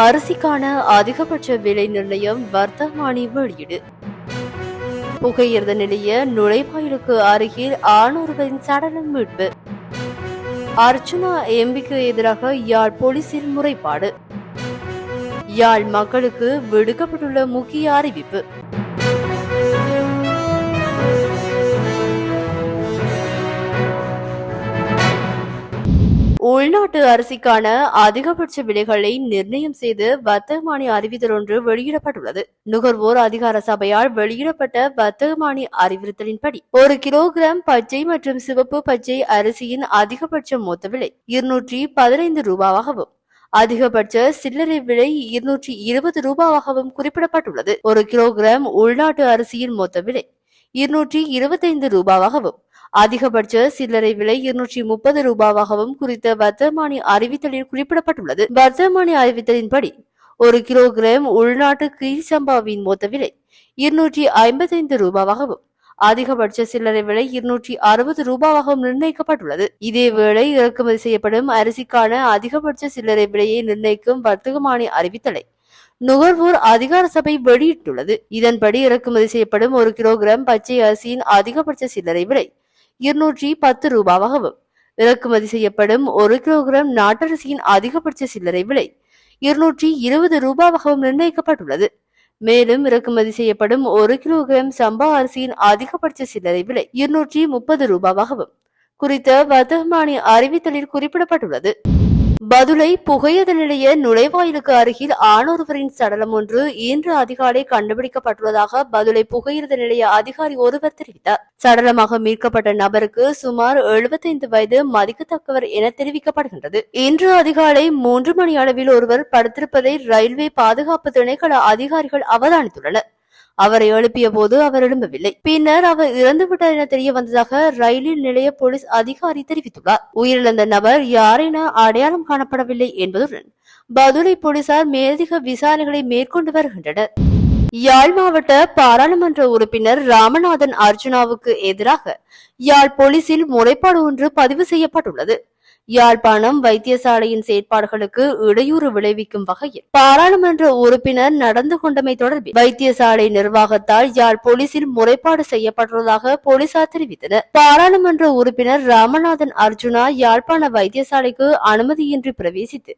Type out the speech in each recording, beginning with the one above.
அரிசிக்கான அதிகபட்ச விலை நிர்ணயம் வர்த்தமானி வெளியீடு. புகையிரத நிலைய நுழைவாயிலுக்கு அருகில் ஆணொருவரின் சடலம் மீட்பு. அர்ச்சுனா எம்பிக்கு எதிராக யாழ் போலீசில் முறைப்பாடு. யாழ் மக்களுக்கு விடுக்கப்பட்டுள்ள முக்கிய அறிவிப்பு. உள்நாட்டு அரிசிக்கான அதிகபட்ச விலைகளை நிர்ணயம் செய்து வர்த்தகமானி அறிவித்தல் ஒன்று வெளியிடப்பட்டுள்ளது. நுகர்வோர் அதிகார சபையால் வெளியிடப்பட்ட வர்த்தகமானி அறிவுறுத்தலின்படி ஒரு கிலோகிராம் பச்சை மற்றும் சிவப்பு பச்சை அரிசியின் அதிகபட்ச மொத்த விலை இருநூற்றி பதினைந்து ரூபாவாகவும் அதிகபட்ச சில்லறை விலை இருநூற்றி இருபது ரூபாவாகவும் குறிப்பிடப்பட்டுள்ளது. ஒரு கிலோகிராம் உள்நாட்டு அரிசியின் மொத்த விலை இருநூற்றி இருபத்தைந்து ரூபாவாகவும் அதிகபட்ச சில்லறை விலை இருநூற்றி முப்பது ரூபாவாகவும் குறித்த வர்த்தமானி அறிவித்தலில் குறிப்பிடப்பட்டுள்ளது. வர்த்தமானி அறிவித்தலின்படி ஒரு கிலோகிராம் உள்நாட்டு கீழ் சம்பாவின் மொத்த விலை இருநூற்றி ஐம்பத்தைந்து ரூபாவாகவும் அதிகபட்ச சில்லறை விலை இருநூற்றி அறுபது ரூபாவாகவும் நிர்ணயிக்கப்பட்டுள்ளது. இதேவேளை இறக்குமதி செய்யப்படும் அரிசிக்கான அதிகபட்ச சில்லறை விலையை நிர்ணயிக்கும் வர்த்தகமானி அறிவித்தலை நுகர்வோர் அதிகார சபை வெளியிட்டுள்ளது. இதன்படி இறக்குமதி செய்யப்படும் ஒரு கிலோகிராம் பச்சை அரிசியின் அதிகபட்ச சில்லறை விலை இருநூற்றி பத்து ரூபாவாகவும் இறக்குமதி செய்யப்படும் ஒரு கிலோகிராம் நாட்டரிசியின் அதிகபட்ச சில்லறை விலை இருநூற்றி இருபது ரூபாவாகவும் நிர்ணயிக்கப்பட்டுள்ளது. மேலும் இறக்குமதி செய்யப்படும் ஒரு கிலோகிராம் சம்பா அரிசியின் அதிகபட்ச சில்லறை விலை இருநூற்றி முப்பது ரூபாவாகவும் குறித்த வர்த்தகமானி அறிவித்தலில் குறிப்பிடப்பட்டுள்ளது. பதுளை புகையத நிலைய நுழைவாயிலுக்கு அருகில் ஆணொருவரின் சடலம் ஒன்று இன்று அதிகாலை கண்டுபிடிக்கப்பட்டுள்ளதாக பதுளை புகையிரத நிலைய அதிகாரி ஒருவர் தெரிவித்தார். சடலமாக மீட்கப்பட்ட நபருக்கு சுமார் 75 வயது மதிக்கத்தக்கவர் என தெரிவிக்கப்படுகின்றது. இன்று அதிகாலை மூன்று மணி அளவில் ஒருவர் படுத்திருப்பதை ரயில்வே பாதுகாப்பு திணைக்கள அதிகாரிகள் அவதானித்துள்ளனர். அவரை எழுப்பிய போது அவர் எழும்பவில்லை. பின்னர் அவர் இறந்துவிட்டார் என தெரிய வந்ததாக ரயிலில் நிலைய போலீஸ் அதிகாரி தெரிவித்துள்ளார். உயிரிழந்த நபர் யாரென அடையாளம் காணப்படவில்லை என்பதுடன் பதுளை போலீசார் மேலதிக விசாரணைகளை மேற்கொண்டு வருகின்றனர். யாழ் மாவட்ட பாராளுமன்ற உறுப்பினர் ராமநாதன் அர்ஜுனாவுக்கு எதிராக யாழ் போலீசில் முறைப்பாடு ஒன்று பதிவு செய்யப்பட்டுள்ளது. யாழ்ப்பாணம் வைத்தியசாலையின் செயற்பாடுகளுக்கு இடையூறு விளைவிக்கும் வகையில் பாராளுமன்ற உறுப்பினர் நடந்து கொண்டமை தொடர்பில் வைத்தியசாலை நிர்வாகத்தால் யாழ் போலீசில் முறைப்பாடு செய்யப்பட்டுள்ளதாக போலீசார் தெரிவித்தனர். பாராளுமன்ற உறுப்பினர் ராமநாதன் அர்ஜுனா யாழ்ப்பாண வைத்தியசாலைக்கு அனுமதியின்றி பிரவேசித்து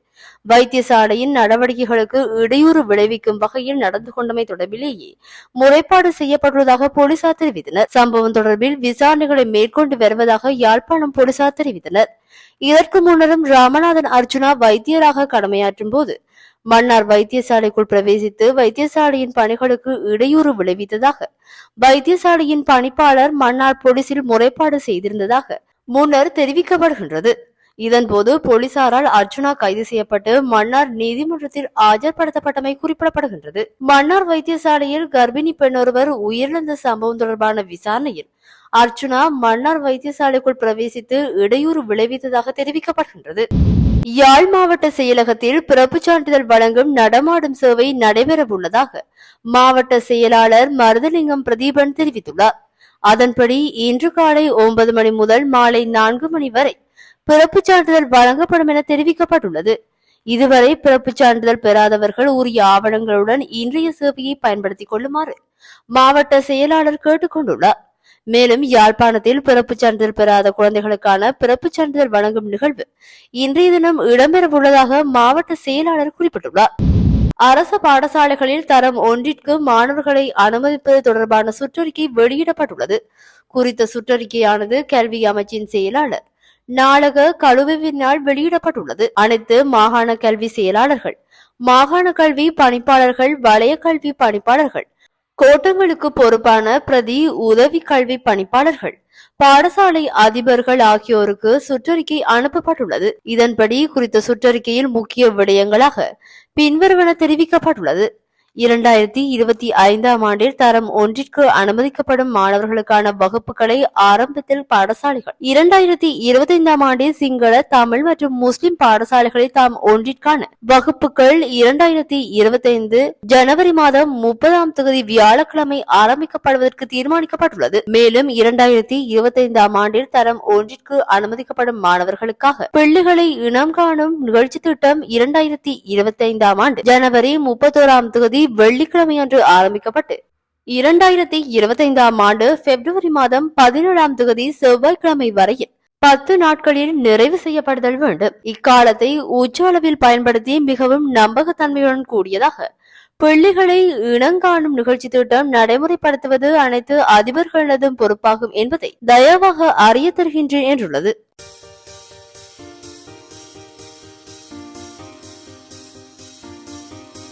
வைத்தியசாலையின் நடவடிக்கைகளுக்கு இடையூறு விளைவிக்கும் வகையில் நடந்து கொண்டமை தொடர்பிலேயே முறைப்பாடு செய்யப்பட்டுள்ளதாக போலீசார் தெரிவித்தனர். சம்பவம் தொடர்பில் விசாரணைகளை மேற்கொண்டு வருவதாக யாழ்ப்பாணம் போலீசார் தெரிவித்தனர். இதற்கு முன்னரும் ராமநாதன் அர்ஜுனா வைத்தியராக கடமையாற்றும் போது மன்னார் வைத்தியசாலைக்குள் பிரவேசித்து வைத்தியசாலையின் பணிகளுக்கு இடையூறு விளைவித்ததாக வைத்தியசாலையின் பணிப்பாளர் மன்னார் போலீசில் முறைப்பாடு செய்திருந்ததாக முன்னர் தெரிவிக்கப்படுகின்றது. இதன்போது போலீசாரால் அர்ஜுனா கைது செய்யப்பட்டு மன்னார் நீதிமன்றத்தில் ஆஜர்படுத்தப்பட்டமை குறிப்பிடப்படுகின்றது. மன்னார் வைத்தியசாலையில் கர்ப்பிணி பெண்ணொருவர் உயிரிழந்த சம்பவம் தொடர்பான விசாரணையில் அர்ச்சுனா மன்னார் வைத்தியசாலைக்குள் பிரவேசித்து இடையூறு விளைவித்ததாக தெரிவிக்கப்படுகின்றது. யாழ் மாவட்ட செயலகத்தில் பிறப்பு சான்றிதழ் வழங்கும் நடமாடும் சேவை நடைபெறவுள்ளதாக மாவட்ட செயலாளர் மருதலிங்கம் பிரதீபன் தெரிவித்துள்ளார். அதன்படி இன்று காலை ஒன்பது மணி முதல் மாலை நான்கு மணி வரை பிறப்பு சான்றிதழ் வழங்கப்படும் என தெரிவிக்கப்பட்டுள்ளது. இதுவரை பிறப்பு சான்றிதழ் பெறாதவர்கள் உரிய ஆவணங்களுடன் இன்றைய சேவையை பயன்படுத்திக் கொள்ளுமாறு மாவட்ட செயலாளர் கேட்டுக்கொண்டுள்ளார். மேலும் யாழ்ப்பாணத்தில் பிறப்புச் சான்றிதழ் பெறாத குழந்தைகளுக்கான பிறப்புச் சான்றிதழ் வழங்கும் நிகழ்வு இன்றைய தினம் இடம்பெறவுள்ளதாக மாவட்ட செயலாளர் குறிப்பிட்டுள்ளார். அரசு பாடசாலைகளில் தரம் ஒன்றிற்கு மாணவர்களை அனுமதிப்பது தொடர்பான சுற்றறிக்கை வெளியிடப்பட்டுள்ளது. குறித்த சுற்றறிக்கையானது கல்வி அமைச்சின் செயலாளர் நாளக கழுவினால் வெளியிடப்பட்டுள்ளது. அனைத்து மாகாண கல்வி செயலாளர்கள் மாகாண கல்வி பணிப்பாளர்கள் வலய கல்வி பணிப்பாளர்கள் கோட்டங்களுக்கு பொறுப்பான பிரதி உதவி கல்வி பணிப்பாளர்கள் பாடசாலை அதிபர்கள் ஆகியோருக்கு சுற்றறிக்கை அனுப்பப்பட்டுள்ளது. இதன்படி குறித்த சுற்றறிக்கையில் முக்கிய விடயங்களாக பின்வருவன தெரிவிக்கப்பட்டுள்ளது. இரண்டாயிரத்தி இருபத்தி ஐந்தாம் ஆண்டில் தரம் ஒன்றிற்கு அனுமதிக்கப்படும் மாணவர்களுக்கான வகுப்புகளை ஆரம்பத்தில் பாடசாலைகள். இரண்டாயிரத்தி இருபத்தைந்தாம் ஆண்டில் சிங்கள தமிழ் மற்றும் முஸ்லிம் பாடசாலைகளை தாம் ஒன்றிற்கான வகுப்புகள் இரண்டாயிரத்தி இருபத்தைந்து ஜனவரி மாதம் முப்பதாம் தொகுதி வியாழக்கிழமை ஆரம்பிக்கப்படுவதற்கு தீர்மானிக்கப்பட்டுள்ளது. மேலும் இரண்டாயிரத்தி இருபத்தைந்தாம் ஆண்டில் தரம் ஒன்றிற்கு அனுமதிக்கப்படும் மாணவர்களுக்காக பிள்ளைகளை இனம் காணும் நிகழ்ச்சி திட்டம் இரண்டாயிரத்தி இருபத்தைந்தாம் ஆண்டு ஜனவரி முப்பத்தோராம் தொகுதி வெள்ளிக்கிழமை அன்று ஆரம்பிக்கப்பட்டு. இரண்டாயிரத்தி இருபத்தைந்தாம் ஆண்டு பிப்ரவரி மாதம் பதினேழாம் தொகுதி செவ்வாய்க்கிழமை வரையில் பத்து நாட்களில் நிறைவு செய்யப்படுதல் வேண்டும். இக்காலத்தை உச்ச அளவில் பயன்படுத்தி மிகவும் நம்பகத்தன்மையுடன் கூடியதாக பிள்ளைகளை இனங்காணும் நிகழ்ச்சி திட்டம் நடைமுறைப்படுத்துவது அனைத்து அதிபர்களதும் பொறுப்பாகும் என்பதை தயவாக அறிய தருகின்றேன் என்றுள்ளது.